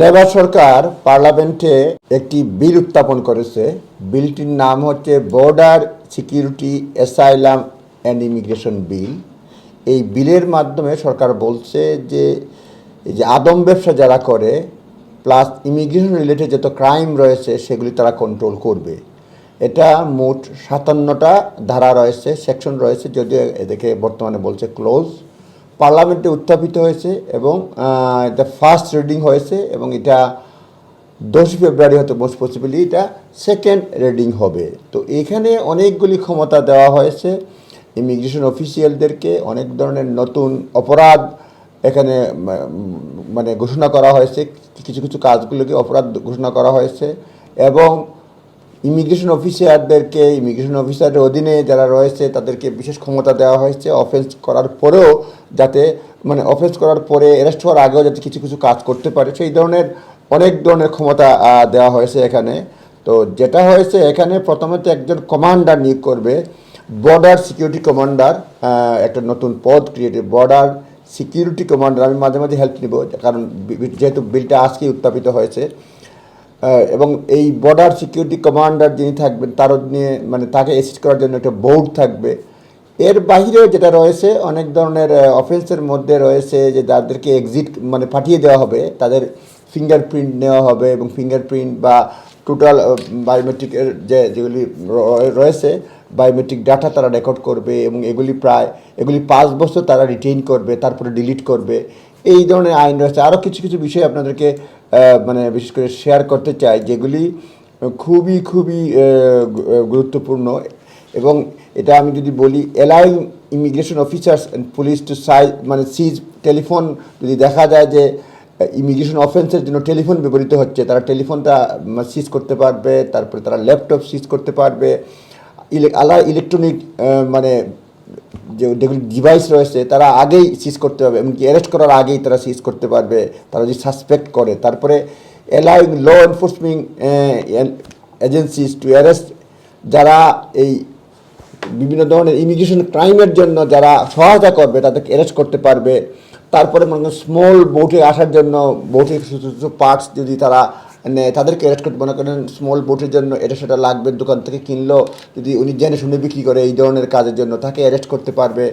Labour সরকার পার্লামেন্টে একটি বিল উত্থাপন করেছে। বিলটির নাম হচ্ছে border security asylum and immigration bill এই বিলের মাধ্যমে সরকার বলছে যে যে আদম ব্যবসা যারা করে প্লাস ইমিগ্রেশন রিলেটেড যত ক্রাইম রয়েছে, সেগুলি তারা কন্ট্রোল করবে। এটা মোট সাতান্নটা ধারা রয়েছে সেকশন রয়েছে, যদিও এদেরকে বর্তমানে বলছে ক্লোজ পার্লামেন্টে উত্থাপিত হয়েছে এবং এটা ফার্স্ট রিডিং হয়েছে এবং এটা দশই ফেব্রুয়ারি হয়তো মোস্ট পসিবলি এটা সেকেন্ড রিডিং হবে। তো এখানে অনেকগুলি ক্ষমতা দেওয়া হয়েছে ইমিগ্রেশন অফিসিয়ালদেরকে অনেক ধরনের নতুন অপরাধ এখানে মানে ঘোষণা করা হয়েছে, কিছু কিছু কাজগুলোকে অপরাধ ঘোষণা করা হয়েছে এবং ইমিগ্রেশন অফিসারদেরকে, ইমিগ্রেশন অফিসারের অধীনে যারা রয়েছে, তাদেরকে বিশেষ ক্ষমতা দেওয়া হয়েছে অফেন্স করার পরেও যাতে মানে অফেন্স করার পরে অ্যারেস্ট হওয়ার আগেও যাতে কিছু কিছু কাজ করতে পারে। সেই ধরনের অনেক ধরনের ক্ষমতা দেওয়া হয়েছে এখানে। তো যেটা হয়েছে এখানে প্রথমে তো একজন কমান্ডার নিয়োগ করবে বর্ডার সিকিউরিটি কমান্ডার একটা নতুন পদ ক্রিয়েটিভ বর্ডার সিকিউরিটি কমান্ডার আমি মাঝে মাঝে হেল্প নিব, কারণ যেহেতু বিলটা আজকেই উত্থাপিত হয়েছে। এবং এই বর্ডার সিকিউরিটি কমান্ডার যিনি থাকবেন, তার নিয়ে মানে তাকে অ্যাসিস্ট করার জন্য একটা বোর্ড থাকবে। এর বাইরে যেটা রয়েছে, অনেক ধরনের অফেন্সের মধ্যে রয়েছে যে যাদেরকে এক্সিট মানে পাঠিয়ে দেওয়া হবে। তাদের ফিঙ্গারপ্রিন্ট নেওয়া হবে এবং ফিঙ্গারপ্রিন্ট বা টোটাল বায়োমেট্রিকের যে, যেগুলি রয়েছে বায়োমেট্রিক ডাটা তারা রেকর্ড করবে এবং এগুলি প্রায়, এগুলি পাঁচ বছর তারা রিটেইন করবে, তারপরে ডিলিট করবে। এই ধরনের আইন রয়েছে। আরও কিছু কিছু বিষয় আপনাদেরকে মানে বিশেষ করে শেয়ার করতে চাই, যেগুলি খুবই খুবই গুরুত্বপূর্ণ। এবং এটা আমি যদি বলি allowing immigration officers and police to size মানে সিজ টেলিফোন যদি দেখা যায় যে ইমিগ্রেশন অফেন্সের জন্য টেলিফোন ব্যবহৃত হচ্ছে, তারা টেলিফোনটা সিজ করতে পারবে, তারপরে তারা ল্যাপটপ সিজ করতে পারবে। ইলে আলা ইলেকট্রনিক মানে যে যেগুলি ডিভাইস রয়েছে, তারা আগেই সিজ করতে পারবে, এমনকি অ্যারেস্ট করার আগেই তারা সিজ করতে পারবে, তারা যদি সাসপেক্ট করে। তারপরে allowing law enforcement agencies to arrest যারা এই বিভিন্ন ধরনের ইমিগ্রেশন ক্রাইমের জন্য যারা সহায়তা করবে, তাদেরকে অ্যারেস্ট করতে পারবে। তারপরে মনে করেন স্মল বোটে আসার জন্য বোটের ছোটো ছোটো পার্টস যদি তারা তাদেরকে অ্যারেস্ট করতে মনে করেন স্মল বোটের জন্য এটা সেটা লাগবে, দোকান থেকে কিনলো, যদি উনি জেনে শুনে বিক্রি করে এই ধরনের কাজের জন্য, তাকে অ্যারেস্ট করতে পারবে।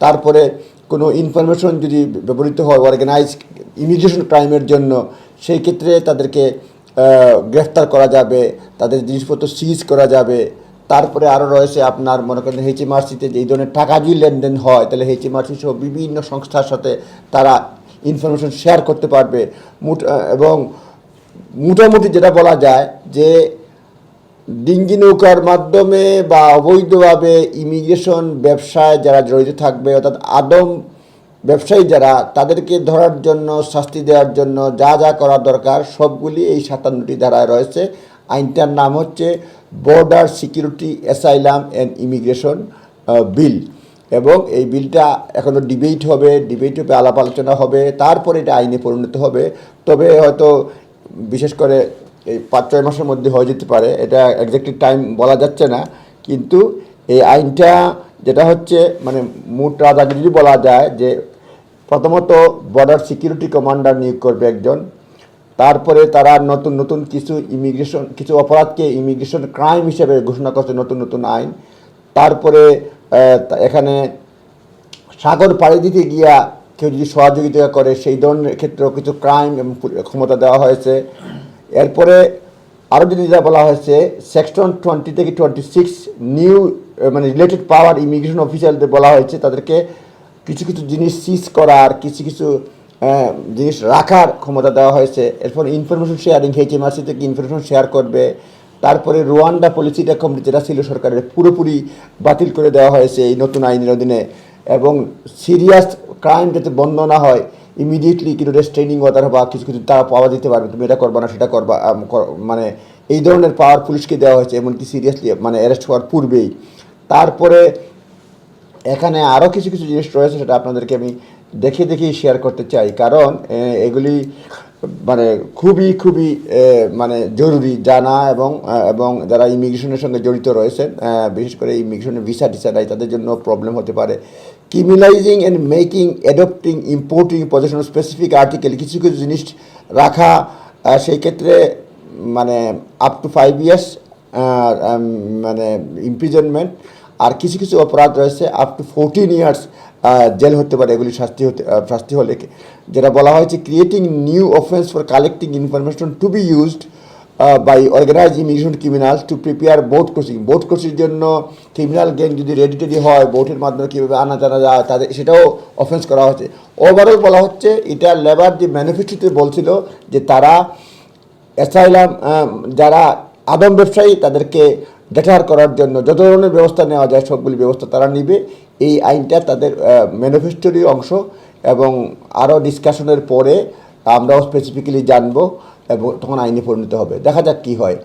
তারপরে কোনো ইনফরমেশন যদি ব্যবহৃত হয় অর্গানাইজ ইমিগ্রেশন ক্রাইমের জন্য, সেই ক্ষেত্রে তাদেরকে গ্রেফতার করা যাবে, তাদের জিনিসপত্র সিজ করা যাবে। তারপরে আরও রয়েছে আপনার মনে করেন এইচএমআরসিতে যে এই ধরনের টাকা যদি লেনদেন হয়, তাহলে এইচএমআরসি সহ বিভিন্ন সংস্থার সাথে তারা ইনফরমেশন শেয়ার করতে পারবে। এবং মোটামুটি যেটা বলা যায় যে ডিঙ্গি নৌকার মাধ্যমে বা অবৈধভাবে ইমিগ্রেশন ব্যবসায় যারা জড়িত থাকবে, অর্থাৎ আদম ব্যবসায়ী যারা, তাদেরকে ধরার জন্য, শাস্তি দেওয়ার জন্য যা যা করা দরকার, সবগুলি এই সাতান্নটি ধারায় রয়েছে। আইনটার নাম হচ্ছে border security asylum and immigration bill এবং এই বিলটা এখনও ডিবেট হবে ডিবেট হবে আলাপ আলোচনা হবে, তারপরে এটা আইনে পরিণত হবে। তবে হয়তো বিশেষ করে এই পাঁচ, ছয় মাসের মধ্যে হয়ে যেতে পারে, এটা একজাক্টলি টাইম বলা যাচ্ছে না, কিন্তু এই আইনটা যেটা হচ্ছে মানে মোট আগে যদি বলা যায় যে প্রথমত বর্ডার সিকিউরিটি কমান্ডার নিয়োগ করবে একজন, তারপরে তারা নতুন নতুন কিছু ইমিগ্রেশন কিছু অপরাধকে ইমিগ্রেশন ক্রাইম হিসেবে ঘোষণা করছে নতুন নতুন আইন, তারপরে এখানে সাগর পাড়ি দিতে গিয়া কেউ যদি সহযোগিতা করে, সেই ধরনের ক্ষেত্রেও কিছু ক্রাইম এবং ক্ষমতা দেওয়া হয়েছে। এরপরে আরও যদি যা বলা হয়েছে সেকশন টোয়েন্টি থেকে টোয়েন্টি সিক্স নিউ মানে রিলেটেড পাওয়ার ইমিগ্রেশন অফিসারদের বলা হয়েছে, তাদেরকে কিছু কিছু জিনিস সিজ করার, কিছু কিছু জিনিস রাখার ক্ষমতা দেওয়া হয়েছে। এরপর ইনফরমেশন শেয়ারিং এইচএমআরসি থেকে ইনফরমেশন শেয়ার করবে। তারপরে রোয়ান্ডা পলিসিটা কমিটি যেটা ছিল সরকারের পুরোপুরি বাতিল করে দেওয়া হয়েছে এই নতুন আইনের অধীনে। এবং সিরিয়াস ক্রাইম যাতে বন্ধ না হয় ইমিডিয়েটলি কিন্তু রেস্ট্রেনিং অর্ডার বা কিছু কিছু তারা পাওয়া দিতে পারবে, তুমি এটা করবা না, সেটা করবা কর- মানে এই ধরনের পাওয়ার পুলিশকে দেওয়া হয়েছে, এমনকি সিরিয়াসলি মানে অ্যারেস্ট হওয়ার পূর্বেই। তারপরে এখানে আরও কিছু কিছু জিনিস রয়েছে, সেটা আপনাদেরকে আমি দেখে দেখেই শেয়ার করতে চাই। কারণ এগুলি মানে খুবই খুবই মানে জরুরি জানা এবং এবং যারা ইমিগ্রেশনের সঙ্গে জড়িত রয়েছেন বিশেষ করে ইমিগ্রেশনের ভিসা টিসা নাই, তাদের জন্য প্রবলেম হতে পারে। Criminalising and making adopting importing position specific article কিছু কিছু জিনিস রাখা সেই ক্ষেত্রে মানে আপ টু ফাইভ ইয়ার্স মানে ইমপ্রিজনমেন্ট আর কিছু কিছু অপরাধ রয়েছে up to fourteen years jail হতে পারে, এগুলি শাস্তি হতে শাস্তি হলে। যেটা বলা হয়েছে creating new offence for collecting information to be used by organise immigration criminals to prepare boat crossing boat crossing জন্য ক্রিমিনাল গ্যাং যদি রেডি টেডি হয় বোটের মাধ্যমে কীভাবে আনা জানা যায়, তাদের, সেটাও অফেন্স করা হচ্ছে। ওভারঅল বলা হচ্ছে, এটা লেবার যে ম্যানিফেস্টোতে বলছিল যে তারা অ্যাসাইলাম যারা আদম ব্যবসায়ী, তাদেরকে ডেটার করার জন্য যত ধরনের ব্যবস্থা নেওয়া যায়, সবগুলি ব্যবস্থা তারা নিবে। এই আইনটা তাদের ম্যানিফেস্টোরই অংশ এবং আরও ডিসকাশনের পরে আমরাও স্পেসিফিক্যালি জানব এবং তখন আইনে পরিণত হবে। দেখা যাক কী হয়।